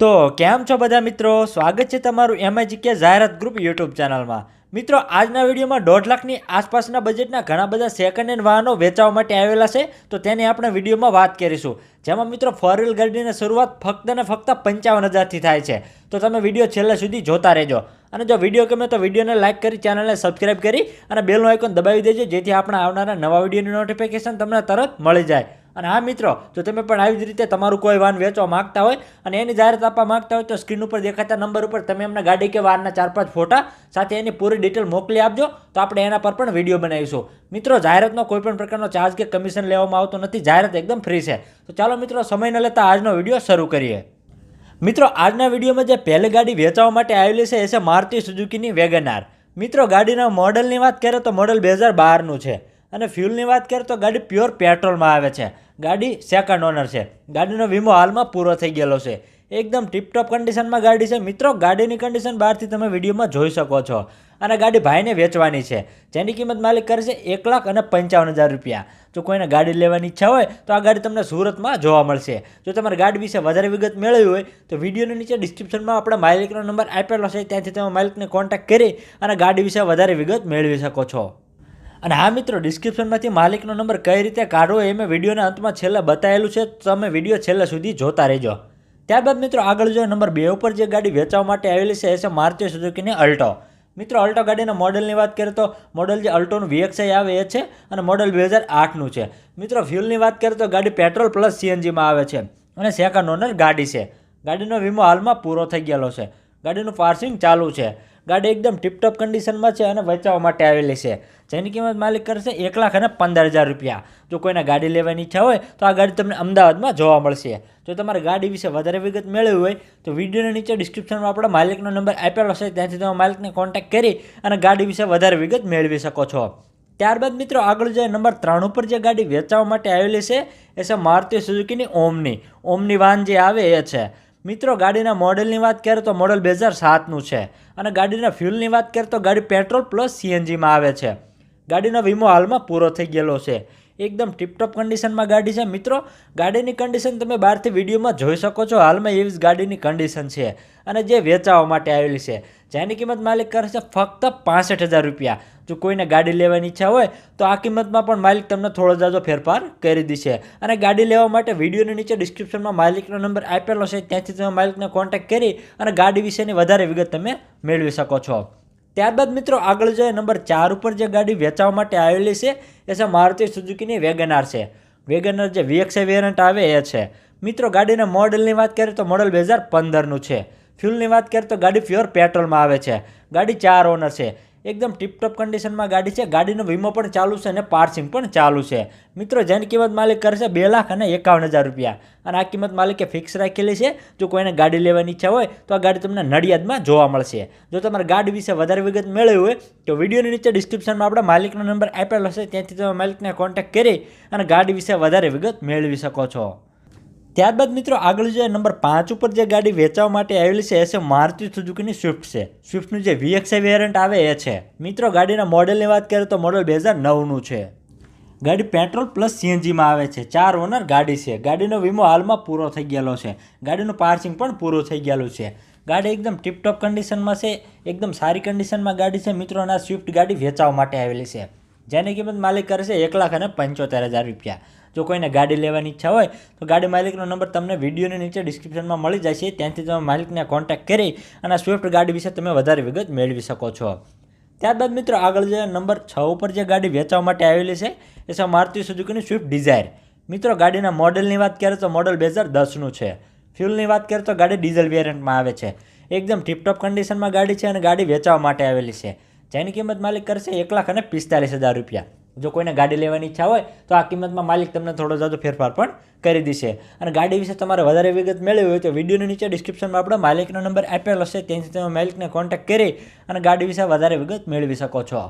તો કેમ છો બધા મિત્રો? સ્વાગત છે તમારું એમઆઈ કે જાહેરાત ગ્રુપ યુટ્યુબ ચેનલમાં. મિત્રો, આજના વિડીયોમાં દોઢ લાખની આસપાસના બજેટના ઘણા બધા સેકન્ડ હેન્ડ વાહનો વેચવા માટે આવેલા છે, તો તેની આપણે વિડીયોમાં વાત કરીશું. જેમાં મિત્રો ફોર વ્હીલ ગાડીની શરૂઆત ફક્ત ને ફક્ત પંચાવન હજારથી થાય છે. તો તમે વીડિયો છેલ્લે સુધી જોતા રહેજો. અને જો વીડિયો ગમે તો વિડીયોને લાઇક કરી, ચેનલને સબસ્ક્રાઇબ કરી અને બેલનું આઇકોન દબાવી દેજો, જેથી આપણે આવનારા નવા વિડીયોની નોટિફિકેશન તમને તરત મળી જાય. અને હા મિત્રો, જો તમે પણ આવી જ રીતે તમારું કોઈ વાહન વેચવા માંગતા હોય અને એની જાહેરાત આપવા માંગતા હોય તો સ્ક્રીન ઉપર દેખાતા નંબર ઉપર તમે એમના ગાડી કે વાહનના ચાર પાંચ ફોટા સાથે એની પૂરી ડિટેલ મોકલી આપજો, તો આપણે એના પર પણ વીડિયો બનાવીશું. મિત્રો, જાહેરાતનો કોઈ પણ પ્રકારનો ચાર્જ કે કમિશન લેવામાં આવતો નથી, જાહેરાત એકદમ ફ્રી છે. તો ચાલો મિત્રો, સમય ન લેતા આજનો વીડિયો શરૂ કરીએ. મિત્રો, આજના વિડીયોમાં જે પહેલી ગાડી વેચવા માટે આવેલી છે એ છે મારુતિ સુઝુકીની વેગનાર મિત્રો, ગાડીના મોડલની વાત કરીએ તો મોડલ બે હજાર બારનું છે અને ફ્યુલની વાત કરીએ તો ગાડી પ્યોર પેટ્રોલમાં આવે છે. ગાડી સેકન્ડ ઓનર છે. ગાડીનો વીમો હાલમાં પૂરો થઈ ગયેલો છે. એકદમ ટીપટોપ કન્ડિશનમાં ગાડી છે. મિત્રો, ગાડીની કન્ડિશન બહારથી તમે વિડીયોમાં જોઈ શકો છો. અને ગાડી ભાઈને વેચવાની છે. જેની કિંમત માલિક કરે છે એક લાખ અને પંચાવન હજાર રૂપિયા. જો કોઈને ગાડી લેવાની ઈચ્છા હોય, તો આ ગાડી તમને સુરતમાં જોવા મળશે. જો તમારે ગાડી વિશે વધારે વિગત મેળવી હોય, તો વિડીયોની નીચે ડિસ્ક્રિપ્શનમાં આપણે માલિકનો નંબર આપેલો છે. ત્યાંથી તમે માલિકને કોન્ટેક્ટ કરી અને ગાડી વિશે વધારે વિગત મેળવી શકો છો. અને હા મિત્રો ડિસ્ક્રિપ્શનમાંથી માલિકનો નંબર કઈ રીતે કાઢવો એ મેં વિડીયોના અંતમાં છેલ્લે બતાવેલું છે. તમે વીડિયો છેલ્લે સુધી જોતા રહેજો. ત્યારબાદ મિત્રો, આગળ જો નંબર બે ઉપર જે ગાડી વેચવા માટે આવેલી છે, એ છે મારુતિ સુઝુકીની અલ્ટો મિત્રો અલ્ટો ગાડીના મોડલની વાત કરીએ તો મોડલ જે અલ્ટોનું વીએક્સઆઈ આવે એ છે અને મોડલ બે હજાર આઠનું છે. મિત્રો ફ્યુલની વાત કરીએ તો ગાડી પેટ્રોલ પ્લસ સીએનજીમાં આવે છે અને સેકન્ડ ઓનર ગાડી છે. ગાડીનો વીમો હાલમાં પૂરો થઈ ગયેલો છે. ગાડીનું પાર્સિંગ ચાલુ છે. ગાડી એકદમ ટીપટોપ કન્ડિશનમાં છે અને વેચવા માટે આવેલી છે. જેની કિંમત માલિક કરશે એક લાખ અને પંદર હજાર રૂપિયા. જો કોઈને ગાડી લેવાની ઈચ્છા હોય, તો આ ગાડી તમને અમદાવાદમાં જોવા મળશે. જો તમારે ગાડી વિશે વધારે વિગત મેળવી હોય, તો વિડીયોની નીચે ડિસ્ક્રિપ્શનમાં આપણે માલિકનો નંબર આપેલો છે ત્યાંથી તમે માલિકને કોન્ટેક્ટ કરી અને ગાડી વિશે વધારે વિગત મેળવી શકો છો. ત્યારબાદ મિત્રો, આગળ જે નંબર ત્રણ ઉપર જે ગાડી વેચાવા માટે આવેલી છે, એ છે મારુતિ સુઝુકીની ઓમની. ઓમની વાન જે આવે એ છે. મિત્રો, ગાડીના મોડેલની વાત કરીએ તો મોડલ બે હજાર સાતનું છે અને ગાડીના ફ્યુલની વાત કરીએ તો ગાડી પેટ્રોલ પ્લસ સીએનજીમાં આવે છે. ગાડીનો વીમો હાલમાં પૂરો થઈ ગયેલો છે. એકદમ ટીપટોપ કન્ડિશનમાં ગાડી છે. મિત્રો, ગાડીની કન્ડિશન તમે બહારથી વિડીયોમાં જોઈ શકો છો. હાલમાં એવી જ ગાડીની કન્ડિશન છે અને જે વેચાવા માટે આવેલી છે. જેની કિંમત માલિક કરશે ફક્ત પાસઠ હજાર રૂપિયા. જો કોઈને ગાડી લેવાની ઈચ્છા હોય, તો આ કિંમતમાં પણ માલિક તમને થોડો જાજો ફેરફાર કરી દેશે. અને ગાડી લેવા માટે વિડીયોની નીચે ડિસ્ક્રિપ્શનમાં માલિકનો નંબર આપેલો છે, ત્યાંથી તમે માલિકને કોન્ટેક્ટ કરી અને ગાડી વિશેની વધારે વિગત તમે મેળવી શકો છો. ત્યારબાદ મિત્રો, આગળ જોઈએ નંબર ચાર ઉપર જે ગાડી વેચવા માટે આવેલી છે, એ છે મારુતિ સુઝુકીની વેગનાર છે. વેગનાર જે વીએક્સએ વેરિયન્ટ આવે, એ છે. મિત્રો, ગાડીના મોડલની વાત કરીએ તો મોડલ બે હજાર પંદરનું છે. ફ્યુલની વાત કરીએ તો ગાડી પ્યોર પેટ્રોલમાં આવે છે. ગાડી ચાર ઓનર છે. એકદમ ટીપટોપ કન્ડિશનમાં ગાડી છે. ગાડીનો વીમો પણ ચાલુ છે અને પાર્સિંગ પણ ચાલુ છે. મિત્રો, જેની કિંમત માલિક કરશે બે લાખ અને એકાવન હજાર રૂપિયા. અને આ કિંમત માલિકે ફિક્સ રાખેલી છે. જો કોઈને ગાડી લેવાની ઈચ્છા હોય, તો આ ગાડી તમને નડિયાદમાં જોવા મળશે. જો તમારે ગાડી વિશે વધારે વિગત મેળવી હોય, તો વિડીયોની નીચે ડિસ્ક્રિપ્શનમાં આપણે માલિકનો નંબર આપેલો હશે. ત્યાંથી તમે માલિકને કોન્ટેક્ટ કરી અને ગાડી વિશે વધારે વિગત મેળવી શકો છો. ત્યારબાદ મિત્રો આગળ જે નંબર પાંચ ઉપર જે ગાડી વેચવા માટે આવેલી છે, એ છે મારુતિ સુઝુકીની સ્વિફ્ટ છે. સ્વિફ્ટનું જે વીએક્સઆઈ વેરિયન્ટ આવે, એ છે. મિત્રો, ગાડીના મોડેલની વાત કરીએ તો મોડેલ બે હજાર નવનું છે. ગાડી પેટ્રોલ પ્લસ સીએનજીમાં આવે છે. ચાર ઓનર ગાડી છે. ગાડીનો વીમો હાલમાં પૂરો થઈ ગયેલો છે. ગાડીનું પાર્સિંગ પણ પૂરું થઈ ગયેલું છે. ગાડી એકદમ ટીપટોપ કન્ડિશનમાં છે. એકદમ સારી કન્ડિશનમાં ગાડી છે. મિત્રો, અને આ સ્વિફ્ટ ગાડી વેચાવવા માટે આવેલી છે. જેની કિંમત માલિક કરે છે એક લાખ અને પંચોતેર હજાર રૂપિયા. જો કોઈને ગાડી લેવાની ઈચ્છા હોય, તો ગાડી માલિકનો નંબર તમને વિડીયોની નીચે ડિસ્ક્રિપ્શનમાં મળી જશે. ત્યાંથી તમે માલિકને કોન્ટેક્ટ કરી અને સ્વિફ્ટ ગાડી વિશે તમે વધારે વિગત મેળવી શકો છો. ત્યારબાદ મિત્રો, આગળ જે નંબર છ ઉપર જે ગાડી વેચવા માટે આવેલી છે, એ છે મારુતિ સુઝુકીની સ્વિફ્ટ ડિઝાયર મિત્રો, ગાડીના મોડલની વાત કરીએ તો મોડલ બે હજાર દસનું છે. ફ્યુલની વાત કરીએ તો ગાડી ડીઝલ વેરિયન્ટમાં આવે છે. એકદમ ટીપટોપ કન્ડિશનમાં ગાડી છે અને ગાડી વેચવા માટે આવેલી છે. જેની કિંમત માલિક કરશે એક લાખ અને પિસ્તાલીસ હજાર રૂપિયા. જો કોઈને ગાડી લેવાની ઈચ્છા હોય, તો આ કિંમતમાં માલિક તમને થોડો જાજો ફેરફાર પણ કરી દેશે. અને ગાડી વિશે તમારે વધારે વિગત મેળવી હોય, તો વિડીયોની નીચે ડિસ્ક્રિપ્શનમાં આપણે માલિકનો નંબર આપેલો હશે. ત્યાંથી તમે માલિકને કોન્ટેક્ટ કરી અને ગાડી વિશે વધારે વિગત મેળવી શકો છો.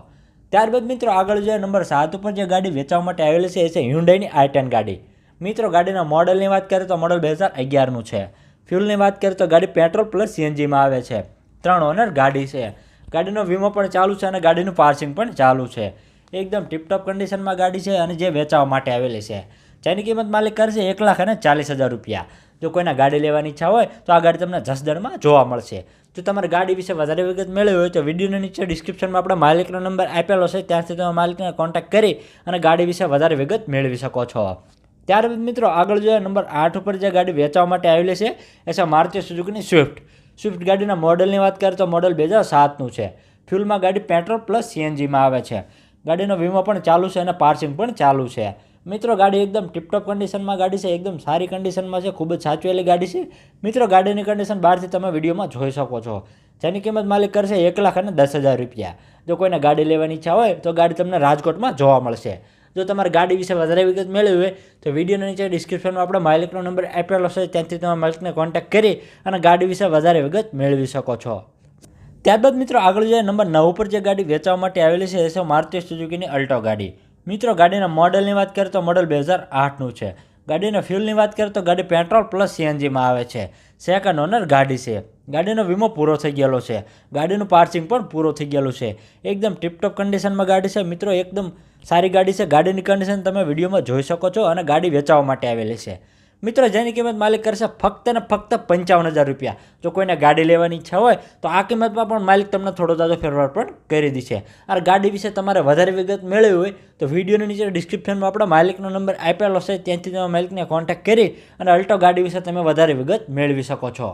ત્યારબાદ મિત્રો, આગળ જે નંબર સાત ઉપર જે ગાડી વેચવા માટે આવેલી છે, એ છે હ્યુન્ડાઈની આઈ ટેન ગાડી. મિત્રો, ગાડીના મોડલની વાત કરીએ તો મોડલ બે હજાર અગિયારનું છે. ફ્યુલની વાત કરીએ તો ગાડી પેટ્રોલ પ્લસ સીએનજીમાં આવે છે. ત્રણ ઓનર ગાડી છે. ગાડીનો વીમો પણ ચાલુ છે અને ગાડીનું પાર્સિંગ પણ ચાલુ છે. એકદમ ટીપટોપ કન્ડિશનમાં ગાડી છે અને જે વેચાવા માટે આવેલી છે. જેની કિંમત માલિક કરશે એક લાખ અને ચાલીસ હજાર રૂપિયા. જો કોઈના ગાડી લેવાની ઈચ્છા હોય, તો આ ગાડી તમને જસદણમાં જોવા મળશે. જો તમારે ગાડી વિશે વધારે વિગત મેળવી હોય, તો વિડીયોની નીચે ડિસ્ક્રિપ્શનમાં આપણે માલિકનો નંબર આપેલો છે. ત્યાંથી તમે માલિકને કોન્ટેક્ટ કરી અને ગાડી વિશે વધારે વિગત મેળવી શકો છો. ત્યારબાદ મિત્રો આગળ જોઈએ નંબર આઠ ઉપર જે ગાડી વેચવા માટે આવેલી છે, એ છે મારુતિ સુઝુકીની સ્વિફ્ટ સ્વિફ્ટ ગાડીના મોડલની વાત કરીએ તો મોડલ બે હજાર સાતનું છે. ફ્યુલમાં ગાડી પેટ્રોલ પ્લસ સીએનજીમાં આવે છે. ગાડીનો વીમો પણ ચાલુ છે અને પાર્સિંગ પણ ચાલુ છે. મિત્રો, ગાડી એકદમ ટિપટોપ કન્ડિશનમાં ગાડી છે, એકદમ સારી કન્ડિશનમાં છે, ખૂબ જ સાચવેલી ગાડી છે. મિત્રો, ગાડીની કન્ડિશન બહારથી તમે વિડીયોમાં જોઈ શકો છો. જેની કિંમત માલિક કરશે એક લાખ અને દસ હજાર રૂપિયા. જો કોઈને ગાડી લેવાની ઈચ્છા હોય તો ગાડી તમને રાજકોટમાં જોવા મળશે. જો તમારે ગાડી વિશે વધારે વિગત મેળવી હોય, તો વિડીયોની નીચે ડિસ્ક્રિપ્શનમાં આપણો માલિકનો નંબર આપેલો છે, ત્યાંથી તમે માલિકને કોન્ટેક્ટ કરી અને ગાડી વિશે વધારે વિગત મેળવી શકો છો. ત્યારબાદ મિત્રો આગળ જોઈએ નંબર નવ પર જે ગાડી વેચવા માટે આવેલી છે, એ છે મારુતિ સુઝુકીની અલ્ટો ગાડી. મિત્રો, ગાડીના મોડલની વાત કરીએ તો મોડલ બે હજાર આઠનું છે. ગાડીના ફ્યુલની વાત કરીએ તો ગાડી પેટ્રોલ પ્લસ સીએનજીમાં આવે છે. સેકન્ડ ઓનર ગાડી છે. ગાડીનો વીમો પૂરો થઈ ગયેલો છે. ગાડીનું પાર્સિંગ પણ પૂરો થઈ ગયેલું છે. એકદમ ટિપટોપ કન્ડિશનમાં ગાડી છે. મિત્રો, એકદમ સારી ગાડી છે. ગાડીની કન્ડિશન તમે વિડીયોમાં જોઈ શકો છો અને ગાડી વેચાવવા માટે આવેલી છે. મિત્રો, જેની કિંમત માલિક કરશે ફક્ત ને ફક્ત પંચાવન હજાર રૂપિયા. જો કોઈને ગાડી લેવાની ઈચ્છા હોય, તો આ કિંમતમાં પણ માલિક તમને થોડો જાજો ફેરફાર પણ કરી દેશે. અને ગાડી વિશે તમારે વધારે વિગત મેળવી હોય, તો વિડીયોની નીચે ડિસ્ક્રિપ્શનમાં આપણો માલિકનો નંબર આપેલો છે, ત્યાંથી તમે માલિકને કોન્ટેક્ટ કરી અને અલ્ટો ગાડી વિશે તમે વધારે વિગત મેળવી શકો છો.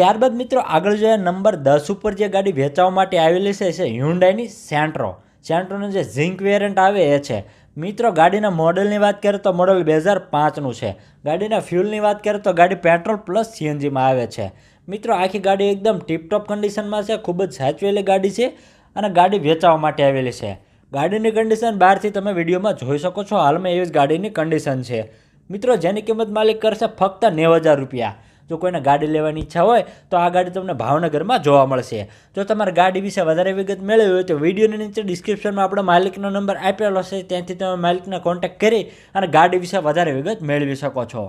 ત્યારબાદ મિત્રો, આગળ જોઈએ નંબર દસ ઉપર જે ગાડી વેચાવા માટે આવેલી છે, એ છે હ્યુન્ડાઈની સેન્ટ્રો સેન્ટ્રોનું જે ઝિંક વેરિયન્ટ આવે, એ છે. મિત્રો, ગાડીના મોડલની વાત કરીએ તો મોડલ બે હજાર પાંચનું છે. ગાડીના ફ્યુલની વાત કરીએ તો ગાડી પેટ્રોલ પ્લસ સીએનજીમાં આવે છે. મિત્રો, આખી ગાડી એકદમ ટીપટોપ કન્ડિશનમાં છે, ખૂબ જ સાચવેલી ગાડી છે અને ગાડી વેચાવા માટે આવેલી છે. ગાડીની કન્ડિશન બહારથી તમે વિડીયોમાં જોઈ શકો છો. હાલમાં એવી જ ગાડીની કન્ડિશન છે. મિત્રો, જેની કિંમત માલિક કરશે ફક્ત નેવ હજાર રૂપિયા. જો કોઈને ગાડી લેવાની ઈચ્છા હોય, તો આ ગાડી તમને ભાવનગરમાં જોવા મળશે. જો તમારે ગાડી વિશે વધારે વિગત મેળવી હોય, તો વિડીયોની નીચે ડિસ્ક્રિપ્શનમાં આપણે માલિકનો નંબર આપેલો છે, ત્યાંથી તમે માલિકને કોન્ટેક્ટ કરી અને ગાડી વિશે વધારે વિગત મેળવી શકો છો.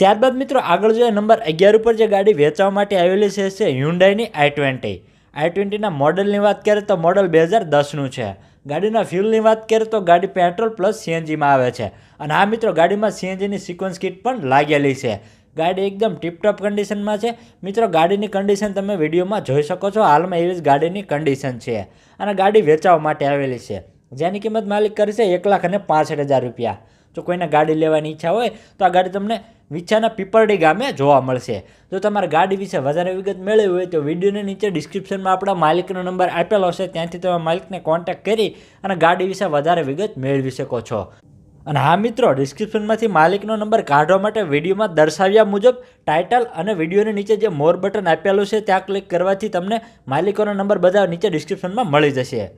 ત્યારબાદ મિત્રો, આગળ જોઈએ નંબર અગિયાર ઉપર જે ગાડી વેચવા માટે આવેલી છે છે હ્યુન્ડાઈની આઈ ટ્વેન્ટી આઈ ટ્વેન્ટીના મોડલની વાત કરીએ તો મોડલ બે હજાર દસનું છે. ગાડીના ફ્યુલની વાત કરીએ તો ગાડી પેટ્રોલ પ્લસ સીએનજીમાં આવે છે. અને આ મિત્રો, ગાડીમાં સીએનજીની સિક્વન્સ કિટ પણ લાગેલી છે. ગાડી એકદમ ટીપટોપ કન્ડિશનમાં છે. મિત્રો, ગાડીની કન્ડિશન તમે વિડીયોમાં જોઈ શકો છો. હાલમાં એવી જ ગાડીની કન્ડિશન છે. અને ગાડી વેચાવા માટે આવેલી છે. જેની કિંમત માલિક કરશે એક લાખ અને પાંસઠ હજાર રૂપિયા. જો કોઈને ગાડી લેવાની ઈચ્છા હોય, તો આ ગાડી તમને વિછાના પીપરડી ગામે જોવા મળશે. જો તમારે ગાડી વિશે વધારે વિગત મેળવી હોય, તો વિડીયોની નીચે ડિસ્ક્રિપ્શનમાં આપણા માલિકનો નંબર આપેલો છે ત્યાંથી તમે માલિકને કોન્ટેક્ટ કરી અને ગાડી વિશે વધારે વિગત મેળવી શકો છો. અને હા મિત્રો ડિસ્ક્રિપ્શનમાંથી માલિકનો નંબર કાઢવા માટે વિડીયોમાં દર્શાવ્યા મુજબ ટાઇટલ અને વિડીયોની નીચે જે મોર બટન આપેલું છે, ત્યાં ક્લિક કરવાથી તમને માલિકોનો નંબર બધા નીચે ડિસ્ક્રિપ્શનમાં મળી જશે.